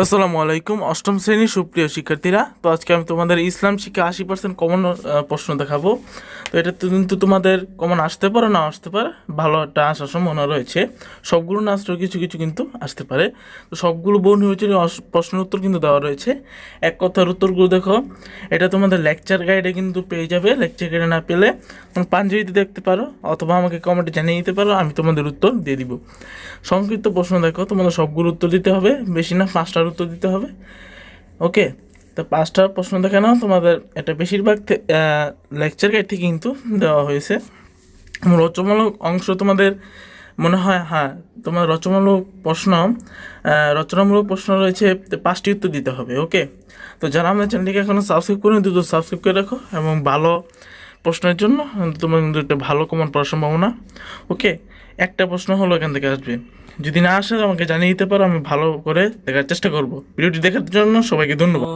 আসসালামু আলাইকুম। অষ্টম শ্রেণির সুপ্রিয় শিক্ষার্থীরা, তো আজকে আমি তোমাদের ইসলাম শিক্ষা আশি পার্সেন্ট কমন প্রশ্ন দেখাবো। তো এটা কিন্তু তোমাদের কমন আসতে পারে না আসতে পারে, ভালো একটা আসার সম্ভাবনা রয়েছে। সবগুলো না আসলেও কিছু কিছু কিন্তু আসতে পারে। তো সবগুলো বোন হয়েছে প্রশ্নের উত্তর কিন্তু দেওয়া রয়েছে। এক কথার উত্তরগুলো দেখো, এটা তোমাদের লেকচার গাইডে কিন্তু পেয়ে যাবে। লেকচার গাইডে না পেলে তোমরা পাঞ্জাবিতে দেখতে পারো, অথবা আমাকে কমেন্টে জানিয়ে দিতে পারো, আমি তোমাদের উত্তর দিয়ে দিব। সংক্ষিপ্ত প্রশ্ন দেখো, তোমাদের সবগুলো উত্তর দিতে হবে, বেশি না পাঁচটার উত্তর দিতে হবে। ওকে তো পাঁচটা প্রশ্ন দেখে নাও। তোমাদের এটা বেশিরভাগ লেকচার গাইড থেকে কিন্তু দেওয়া হয়েছে। রচনামূলক অংশ তোমাদের মনে হয় হ্যাঁ তোমার রচনামূলক প্রশ্ন রচনামূলক প্রশ্ন রয়েছে পাঁচটি উত্তর দিতে হবে। ওকে তো যারা আমাদের চ্যানেলটিকে এখনও সাবস্ক্রাইব করে দ্রুত সাবস্ক্রাইব করে রাখো এবং ভালো প্রশ্নের জন্য, তোমার কিন্তু একটা ভালো কমন পড়ার সম্ভাবনা। ওকে একটা প্রশ্ন হলো এখান থেকে আসবে। যদি না আসে, আমাকে জানিয়ে দিতে পারো, আমি ভালো করে দেখার চেষ্টা করব। ভিডিওটি দেখার জন্য সবাইকে ধন্যবাদ।